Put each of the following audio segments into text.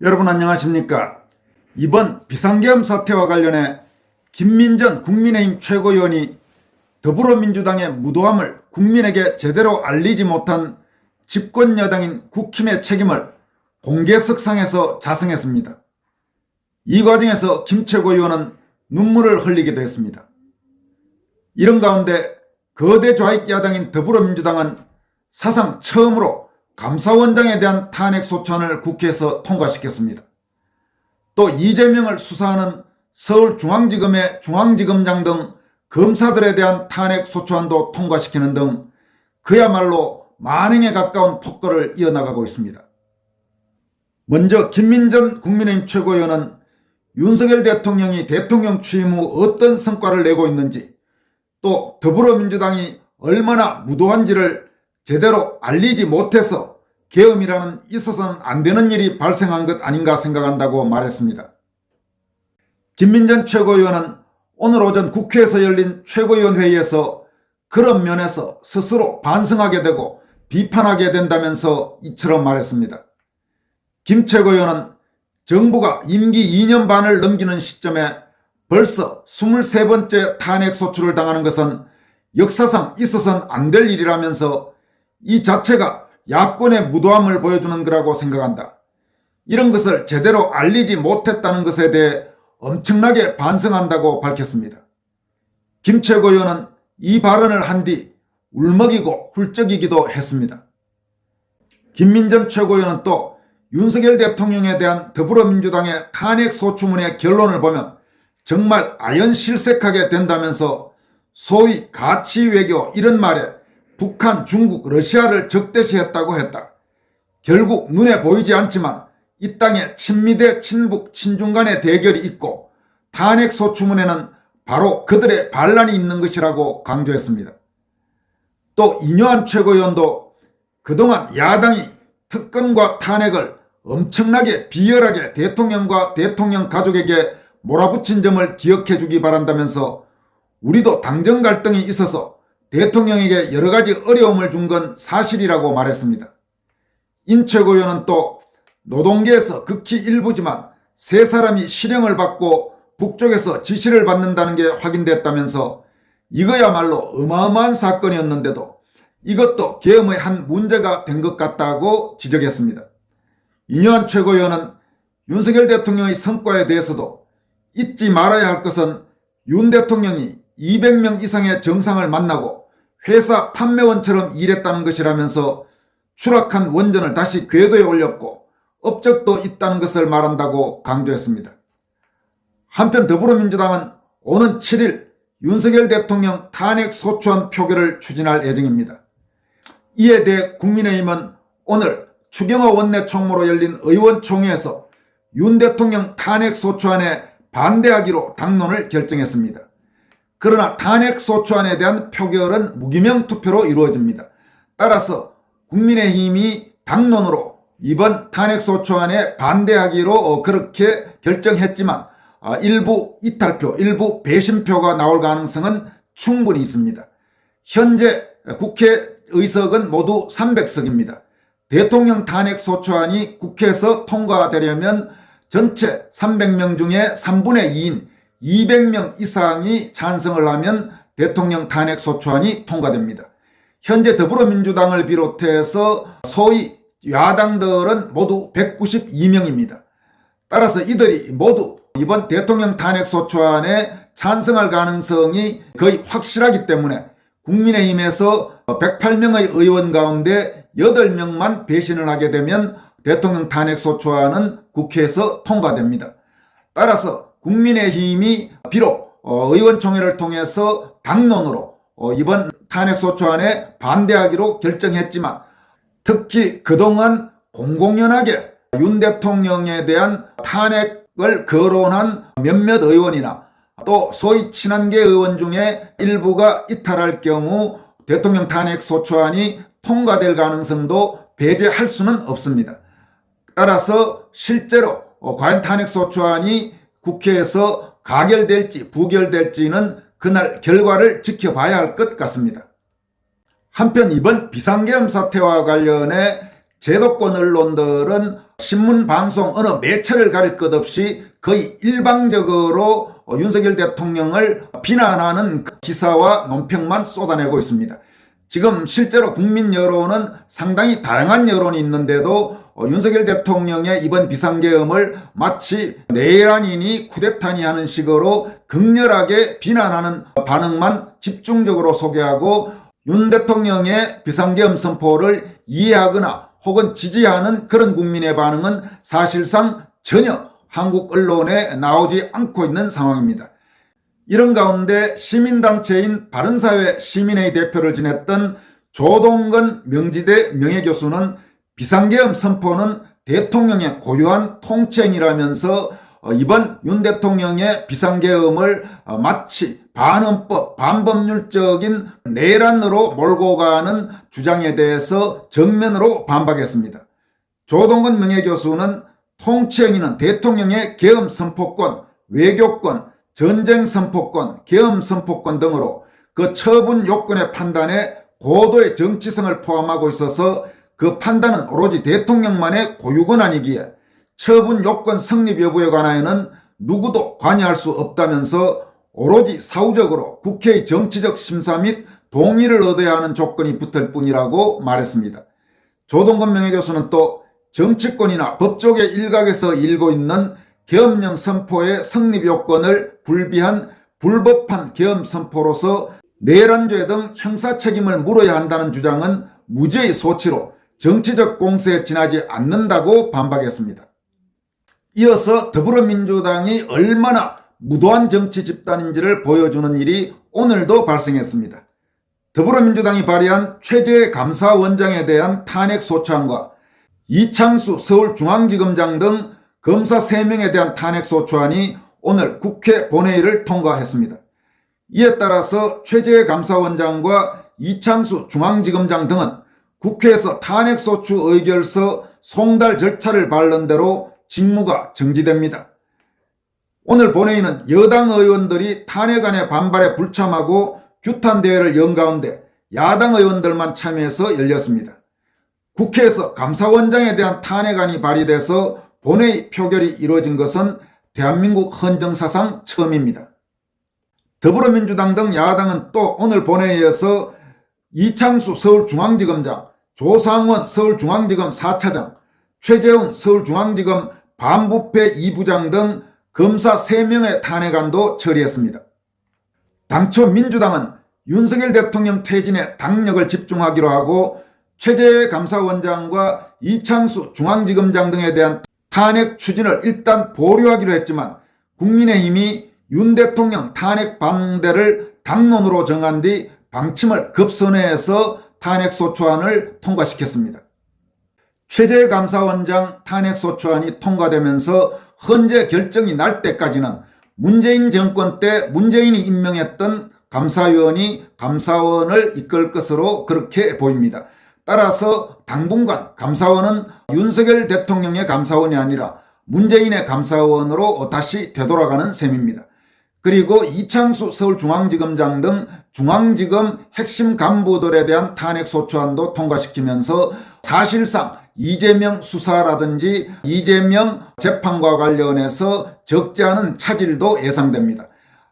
여러분 안녕하십니까? 이번 비상계엄 사태와 관련해 김민전 국민의힘 최고위원이 더불어민주당의 무도함을 국민에게 제대로 알리지 못한 집권 여당인 국힘의 책임을 공개석상에서 자성했습니다. 이 과정에서 김 최고위원은 눈물을 흘리기도 했습니다. 이런 가운데 거대 좌익 야당인 더불어민주당은 사상 처음으로 감사원장에 대한 탄핵 소추안을 국회에서 통과시켰습니다. 또 이재명을 수사하는 서울중앙지검의 중앙지검장 등 검사들에 대한 탄핵 소추안도 통과시키는 등 그야말로 만행에 가까운 폭거를 이어나가고 있습니다. 먼저 김민전 국민의힘 최고위원은 윤석열 대통령이 대통령 취임 후 어떤 성과를 내고 있는지 또 더불어민주당이 얼마나 무도한지를 제대로 알리지 못해서 계엄이라는 있어서는 안 되는 일이 발생한 것 아닌가 생각한다고 말했습니다. 김민전 최고위원은 오늘 오전 국회에서 열린 최고위원 회의에서 그런 면에서 스스로 반성하게 되고 비판하게 된다면서 이처럼 말했습니다. 김 최고위원은 정부가 임기 2년 반을 넘기는 시점에 벌써 23번째 탄핵 소추를 당하는 것은 역사상 있어서는 안 될 일이라면서 이 자체가 야권의 무도함을 보여주는 거라고 생각한다. 이런 것을 제대로 알리지 못했다는 것에 대해 엄청나게 반성한다고 밝혔습니다. 김 최고위원은 이 발언을 한 뒤 울먹이고 훌쩍이기도 했습니다. 김민전 최고위원은 또 윤석열 대통령에 대한 더불어민주당의 탄핵 소추문의 결론을 보면 정말 아연 실색하게 된다면서 소위 가치 외교 이런 말에 북한, 중국, 러시아를 적대시했다고 했다. 결국 눈에 보이지 않지만 이 땅에 친미대, 친북, 친중 간의 대결이 있고 탄핵 소추문에는 바로 그들의 반란이 있는 것이라고 강조했습니다. 또 이뇨한 최고위원도 그동안 야당이 특검과 탄핵을 엄청나게 비열하게 대통령과 대통령 가족에게 몰아붙인 점을 기억해 주기 바란다면서 우리도 당정 갈등이 있어서 대통령에게 여러 가지 어려움을 준 건 사실이라고 말했습니다. 인 최고위원은 또 노동계에서 극히 일부지만 세 사람이 실형을 받고 북쪽에서 지시를 받는다는 게 확인됐다면서 이거야말로 어마어마한 사건이었는데도 이것도 계엄의 한 문제가 된 것 같다고 지적했습니다. 이뇨한 최고위원은 윤석열 대통령의 성과에 대해서도 잊지 말아야 할 것은 윤 대통령이 200명 이상의 정상을 만나고 회사 판매원처럼 일했다는 것이라면서 추락한 원전을 다시 궤도에 올렸고 업적도 있다는 것을 말한다고 강조했습니다. 한편 더불어민주당은 오는 7일 윤석열 대통령 탄핵 소추안 표결을 추진할 예정입니다. 이에 대해 국민의힘은 오늘 추경호 원내 총무로 열린 의원총회에서 윤 대통령 탄핵 소추안에 반대하기로 당론을 결정했습니다. 그러나 탄핵 소추안에 대한 표결은 무기명 투표로 이루어집니다. 따라서 국민의힘이 당론으로 이번 탄핵 소추안에 반대하기로 어, 그렇게 결정했지만 아, 일부 이탈표, 일부 배신표가 나올 가능성은 충분히 있습니다. 현재 국회 의석은 모두 300석입니다. 대통령 탄핵 소추안이 국회에서 통과되려면 전체 300명 중에 3분의 2인 200명 이상이 찬성을 하면 대통령 탄핵 소추안이 통과됩니다. 현재 더불어민주당을 비롯해서 소위 야당들은 모두 192명입니다. 따라서 이들이 모두 이번 대통령 탄핵 소추안에 찬성할 가능성이 거의 확실하기 때문에 국민의힘에서 108명의 의원 가운데 8명만 배신을 하게 되면 대통령 탄핵 소추안은 국회에서 통과됩니다. 따라서 국민의힘이 비록 어, 의원총회를 통해서 당론으로 어, 이번 탄핵 소추안에 반대하기로 결정했지만 특히 그동안 공공연하게 윤 대통령에 대한 탄핵을 거론한 몇몇 의원이나 또 소위 친한계 의원 중에 일부가 이탈할 경우 대통령 탄핵 소추안이 통과될 가능성도 배제할 수는 없습니다. 따라서 실제로 어, 과연 탄핵 소추안이 국회에서 가결될지 부결될지는 그날 결과를 지켜봐야 할 것 같습니다. 한편 이번 비상계엄 사태와 관련해 제도권 언론들은 신문 방송 어느 매체를 가릴 것 없이 거의 일방적으로 어, 윤석열 대통령을 비난하는 그 기사와 논평만 쏟아내고 있습니다. 지금 실제로 국민 여론은 상당히 다양한 여론이 있는데도 어, 윤석열 대통령의 이번 비상계엄을 마치 내란이니 쿠데타니 하는 식으로 극렬하게 비난하는 반응만 집중적으로 소개하고 윤 대통령의 비상계엄 선포를 이해하거나 혹은 지지하는 그런 국민의 반응은 사실상 전혀 한국 언론에 나오지 않고 있는 상황입니다. 이런 가운데 시민단체인 바른사회 시민회의 대표를 지냈던 조동건 명지대 명예교수는 비상계엄 선포는 대통령의 고유한 통치행위라면서 어, 이번 윤 대통령의 비상계엄을 어, 마치 반헌법, 반법률적인 내란으로 몰고 가는 주장에 대해서 정면으로 반박했습니다. 조동건 명예교수는 통치행위는 대통령의 계엄 선포권, 외교권, 전쟁 선포권, 계엄 선포권 등으로 그 처분 요건의 판단에 고도의 정치성을 포함하고 있어서 그 판단은 오로지 대통령만의 고유권 아니기에 처분 요건 성립 여부에 관하여는 누구도 관여할 수 없다면서 오로지 사후적으로 국회의 정치적 심사 및 동의를 얻어야 하는 조건이 붙을 뿐이라고 말했습니다. 조동건 명예교수는 또 정치권이나 법조계 일각에서 일고 있는 계엄령 선포의 성립 요건을 불비한 불법한 계엄 선포로서 내란죄 등 형사 책임을 물어야 한다는 주장은 무죄의 소치로 정치적 공세에 지나지 않는다고 반박했습니다. 이어서 더불어민주당이 얼마나 무도한 정치 집단인지를 보여주는 일이 오늘도 발생했습니다. 더불어민주당이 발의한 최재 감사원장에 대한 탄핵 소추안과 이창수 서울중앙지검장 등 검사 3명에 대한 탄핵 소추안이 오늘 국회 본회의를 통과했습니다. 이에 따라서 최재 감사원장과 이창수 중앙지검장 등은 국회에서 탄핵소추 의결서 송달 절차를 밟는 대로 직무가 정지됩니다. 오늘 본회의는 여당 의원들이 탄핵안에 반발에 불참하고 규탄 대회를 연 가운데 야당 의원들만 참여해서 열렸습니다. 국회에서 감사원장에 대한 탄핵안이 발의돼서 본회의 표결이 이루어진 것은 대한민국 헌정사상 처음입니다. 더불어민주당 등 야당은 또 오늘 본회의에서 이창수 서울중앙지검장, 조상원 서울중앙지검 4차장, 최재훈 서울중앙지검 반부패 2부장 등 검사 3명의 탄핵안도 처리했습니다. 당초 민주당은 윤석열 대통령 퇴진에 당력을 집중하기로 하고 최재 감사원장과 이창수 중앙지검장 등에 대한 탄핵 추진을 일단 보류하기로 했지만 국민의힘이 윤 대통령 탄핵 반대를 당론으로 정한 뒤 방침을 급선회해서 탄핵소추안을 통과시켰습니다. 최재 감사원장 탄핵소추안이 통과되면서 헌재 결정이 날 때까지는 문재인 정권 때 문재인이 임명했던 감사위원이 감사원을 이끌 것으로 그렇게 보입니다. 따라서 당분간 감사원은 윤석열 대통령의 감사원이 아니라 문재인의 감사원으로 다시 되돌아가는 셈입니다. 그리고 이창수 서울중앙지검장 등 중앙지검 핵심 간부들에 대한 탄핵 소추안도 통과시키면서 사실상 이재명 수사라든지 이재명 재판과 관련해서 적지 않은 차질도 예상됩니다.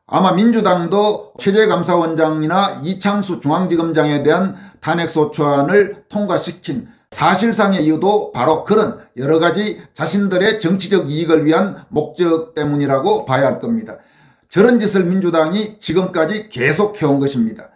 아마 민주당도 최재감사원장이나 이창수 중앙지검장에 대한 탄핵소추안을 통과시킨 사실상의 이유도 바로 그런 여러 가지 자신들의 정치적 이익을 위한 목적 때문이라고 봐야 할 겁니다. 저런 짓을 민주당이 지금까지 계속 해온 것입니다.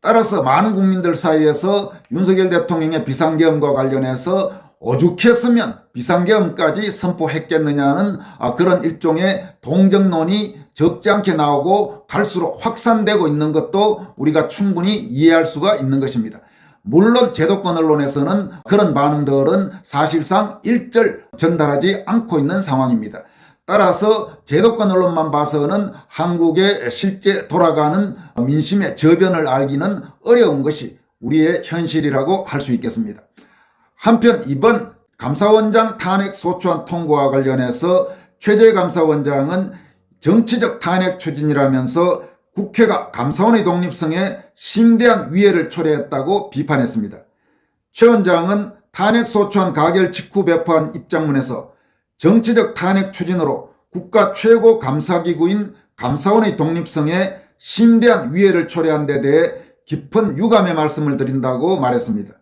따라서 많은 국민들 사이에서 윤석열 대통령의 비상계엄과 관련해서 오죽했으면 비상계엄까지 선포했겠느냐는 아, 그런 일종의 동정론이 적지 않게 나오고 갈수록 확산되고 있는 것도 우리가 충분히 이해할 수가 있는 것입니다. 물론 제도권 언론에서는 그런 반응들은 사실상 일절 전달하지 않고 있는 상황입니다. 따라서 제도권 언론만 봐서는 한국의 실제 돌아가는 민심의 저변을 알기는 어려운 것이 우리의 현실이라고 할 수 있겠습니다. 한편 이번 감사원장 탄핵 소추안 통과와 관련해서 최재 감사원장은 정치적 탄핵 추진이라면서 국회가 감사원의 독립성에 심대한 위해를 초래했다고 비판했습니다. 최 원장은 탄핵 소추안 가결 직후 배포한 입장문에서 정치적 탄핵 추진으로 국가 최고 감사기구인 감사원의 독립성에 심대한 위해를 초래한 데 대해 깊은 유감의 말씀을 드린다고 말했습니다.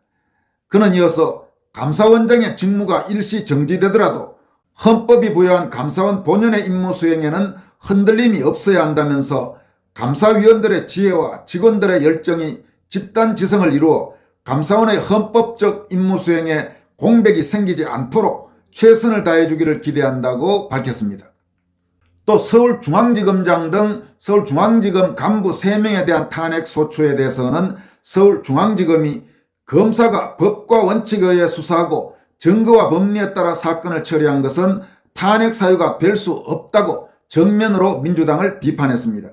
그는 이어서 감사원장의 직무가 일시 정지되더라도 헌법이 부여한 감사원 본연의 임무 수행에는 흔들림이 없어야 한다면서 감사위원들의 지혜와 직원들의 열정이 집단 지성을 이루어 감사원의 헌법적 임무 수행에 공백이 생기지 않도록 최선을 다해주기를 기대한다고 밝혔습니다. 또 서울중앙지검장 등 서울중앙지검 간부 3명에 대한 탄핵 소추에 대해서는 서울중앙지검이 검사가 법과 원칙에 의해 수사하고 증거와 법리에 따라 사건을 처리한 것은 탄핵 사유가 될 수 없다고 정면으로 민주당을 비판했습니다.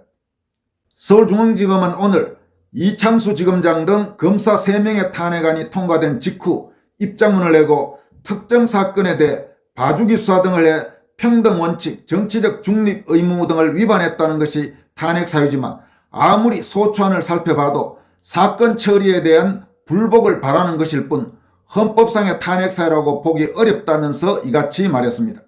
서울중앙지검은 오늘 이창수 지검장 등 검사 3명의 탄핵안이 통과된 직후 입장문을 내고 특정 사건에 대해 봐주기 수사 등을 해 평등 원칙, 정치적 중립 의무 등을 위반했다는 것이 탄핵 사유지만 아무리 소추안을 살펴봐도 사건 처리에 대한 불복을 바라는 것일 뿐 헌법상의 탄핵 사유라고 보기 어렵다면서 이같이 말했습니다.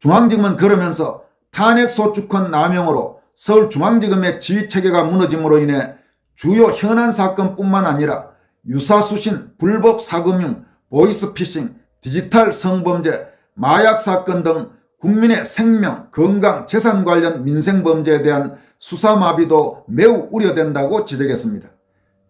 중앙지검은 그러면서 탄핵 소추권 남용으로 서울중앙지검의 지휘체계가 무너짐으로 인해 주요 현안 사건뿐만 아니라 유사수신, 불법 사금융, 보이스피싱, 디지털 성범죄, 마약 사건 등 국민의 생명, 건강, 재산 관련 민생범죄에 대한 수사마비도 매우 우려된다고 지적했습니다.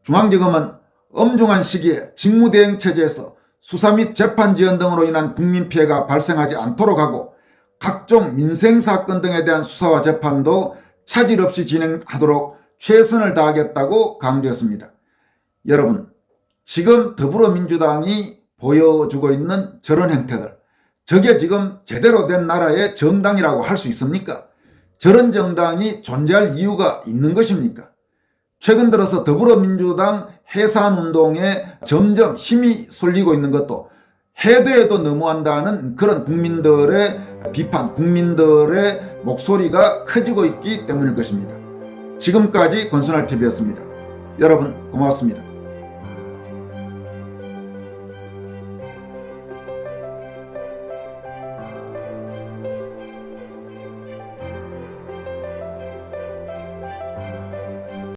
중앙지검은 엄중한 시기에 직무대행체제에서 수사 및 재판 지연 등으로 인한 국민 피해가 발생하지 않도록 하고 각종 민생사건 등에 대한 수사와 재판도 차질 없이 진행하도록 최선을 다하겠다고 강조했습니다. 여러분, 지금 더불어민주당이 보여주고 있는 저런 행태들, 저게 지금 제대로 된 나라의 정당이라고 할 수 있습니까? 저런 정당이 존재할 이유가 있는 것입니까? 최근 들어서 더불어민주당 해산운동에 점점 힘이 쏠리고 있는 것도 해도 해도 너무한다는 그런 국민들의 비판, 국민들의 목소리가 커지고 있기 때문일 것입니다. 지금까지 권순할TV였습니다. 여러분 고맙습니다.